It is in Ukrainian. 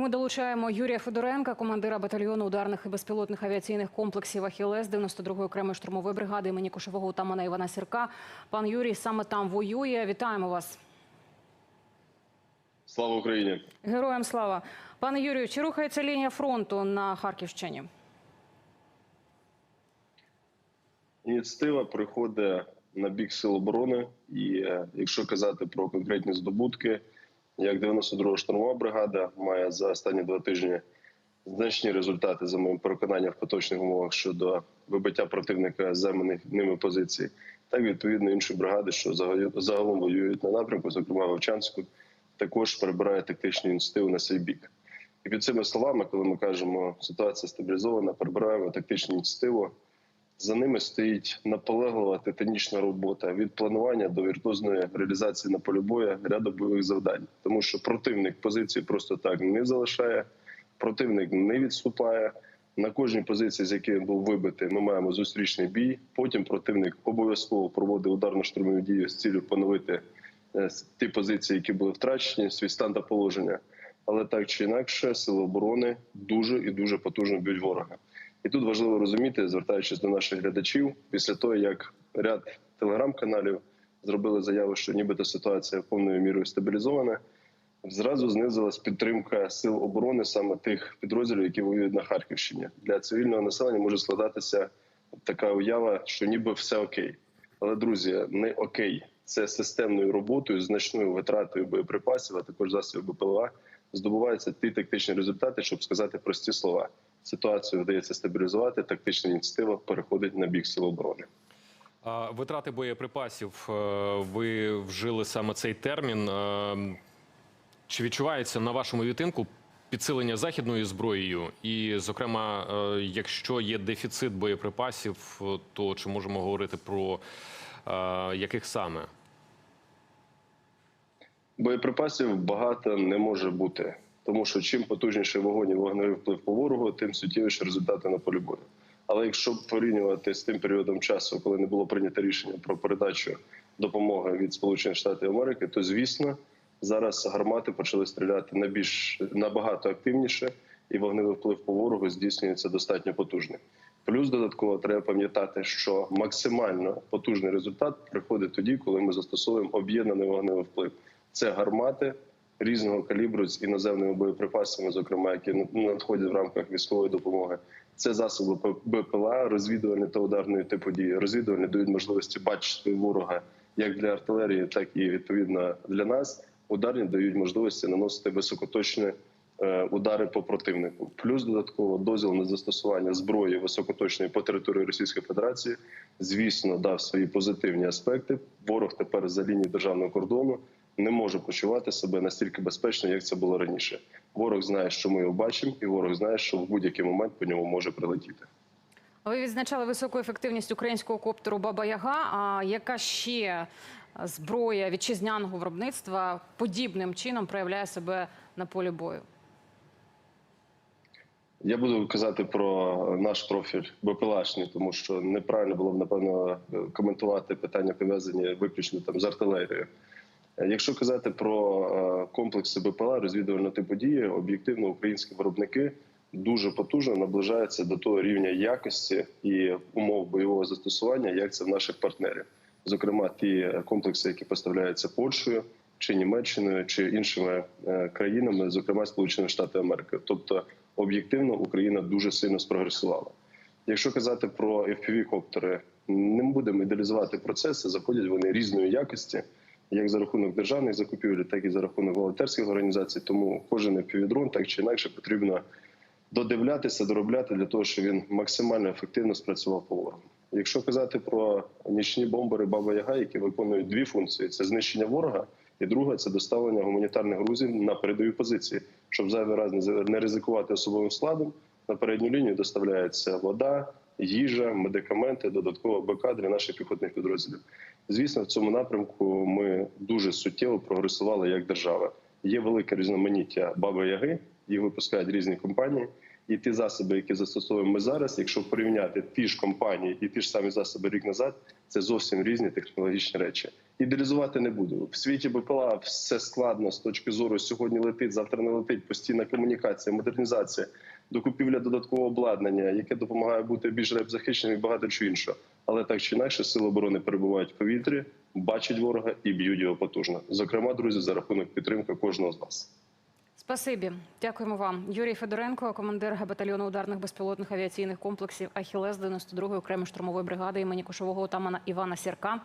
Ми долучаємо Юрія Федоренка, командира батальйону ударних і безпілотних авіаційних комплексів «Ахілес» 92-ї окремої штурмової бригади імені кошового отамана Івана Сірка. Пан Юрій саме там воює. Вітаємо вас. Слава Україні! Героям слава. Пане Юрію, чи рухається лінія фронту на Харківщині? Ініціатива приходить на бік сил оборони, і е, якщо казати про конкретні здобутки, як 92-го штурмова бригада має за останні два тижні значні результати, за моїм переконанням, в поточних умовах щодо вибиття противника займаних ними позицій, так відповідно інші бригади, що загалом- воюють на напрямку, зокрема Вовчанську, також перебирає тактичну ініціативу на свій бік. І під цими словами, коли ми кажемо, ситуація стабілізована, перебираємо тактичну ініціативу. За ними стоїть наполеглива титанічна робота від планування до віртуозної реалізації на полі бою ряду бойових завдань, тому що противник позиції просто так не залишає, противник не відступає. На кожній позиції, з якої був вибитий, ми маємо зустрічний бій. Потім противник обов'язково проводить ударно-штурмові дії з цілею поновити е, ті позиції, які були втрачені, свій стан та положення. Але так чи інакше, сили оборони дуже і дуже потужно б'ють ворога. І тут важливо розуміти, звертаючись до наших глядачів, після того як ряд телеграм-каналів зробили заяву, що нібито ситуація повною мірою стабілізована, зразу знизилась підтримка сил оборони саме тих підрозділів, які воюють на Харківщині. Для цивільного населення може складатися така уява, що ніби все окей. Але друзі, не окей. Це системною роботою, значною витратою боєприпасів, а також засобів БПЛА здобуваються ті тактичні результати, щоб сказати прості слова. Ситуацію вдається стабілізувати. Тактична ініціатива переходить на бік сил оборони. А, Витрати боєприпасів. е, Ви вжили саме цей термін. Е, Чи відчувається на вашому відтинку підсилення західною зброєю? І, зокрема, е, якщо є дефіцит боєприпасів, то чи можемо говорити про яких саме? Боєприпасів багато не може бути, тому що чим потужніший вогонь і вогневий вплив по ворогу, тим суттєвіші результати на полі бою. Але якщо порівнювати з тим періодом часу, коли не було прийнято рішення про передачу допомоги від Сполучених Штатів Америки, то звісно зараз гармати почали стріляти на більш набагато активніше, і вогневий вплив по ворогу здійснюється достатньо потужний. Плюс додатково треба пам'ятати, що максимально потужний результат приходить тоді, коли ми застосовуємо об'єднаний вогневий вплив. Це гармати різного калібру з іноземними боєприпасами, зокрема, які надходять в рамках військової допомоги. Це засоби БПЛА, розвідувальні та ударної типу дії. Розвідувальні дають можливості бачити ворога як для артилерії, так і відповідно для нас. Ударні дають можливості наносити високоточні е, удари по противнику. Плюс додатково дозвіл на застосування зброї високоточної по території Російської Федерації, звісно, дав свої позитивні аспекти. Ворог тепер за лінією державного кордону не може почувати себе настільки безпечно, як це було раніше. Ворог знає, що ми його бачимо, і ворог знає, що в будь-який момент по ньому може прилетіти. Ви відзначали високу ефективність українського коптеру Баба Яга. А яка ще зброя вітчизняного виробництва подібним чином проявляє себе на полі бою? Я буду казати про наш профіль БПЛАшний, тому що неправильно було б напевно коментувати питання пов'язані виключно там з артилерією. Якщо казати про е, комплекси БПЛА розвідувального типу дії, об'єктивно українські виробники дуже потужно наближаються до того рівня якості і умов бойового застосування, як це в наших партнерів. Зокрема, ті комплекси, які поставляються Польщею чи Німеччиною, чи іншими е, країнами, зокрема Сполучені Штати Америки. Тобто, об'єктивно Україна дуже сильно спрогресувала. Якщо казати про fpv коптери не будемо ідеалізувати процеси, заходять вони різної якості як за рахунок державних закупівель, так і за рахунок волонтерських організацій. Тому кожен FPV-дрон так чи інакше потрібно додивлятися, доробляти для того, щоб він максимально ефективно спрацював по ворогу. Якщо казати про нічні бомбери Баба Яга, які виконують дві функції: це знищення ворога, і друга це доставлення гуманітарних грузів на передові позиції, щоб зайвий раз не ризикувати особовим складом. На передню лінію доставляється вода, їжа, медикаменти, додатково БК для наших піхотних підрозділів. Звісно, в цьому напрямку ми дуже суттєво прогресували як держава. Є велике різноманіття баби яги, їх випускають різні компанії. І ті засоби, які застосовуємо ми зараз, якщо порівняти ті ж компанії і ті ж самі засоби рік назад, це зовсім різні технологічні речі. Ідеалізувати не буду. В світі БПЛА все складно з точки зору сьогодні летить, завтра не летить. Постійна комунікація, модернізація, докупівля додаткового обладнання, яке допомагає бути більш репзахищеним і багато чого іншого. Але так чи інакше, сили оборони перебувають в повітрі, бачать ворога і б'ють його потужно. Зокрема, друзі, за рахунок підтримки кожного з вас. Спасибі, дякуємо вам. Юрій Федоренко, командир батальйону ударних безпілотних авіаційних комплексів Ахілес 92-ї окремої штурмової бригади імені кошового отамана Івана Сірка.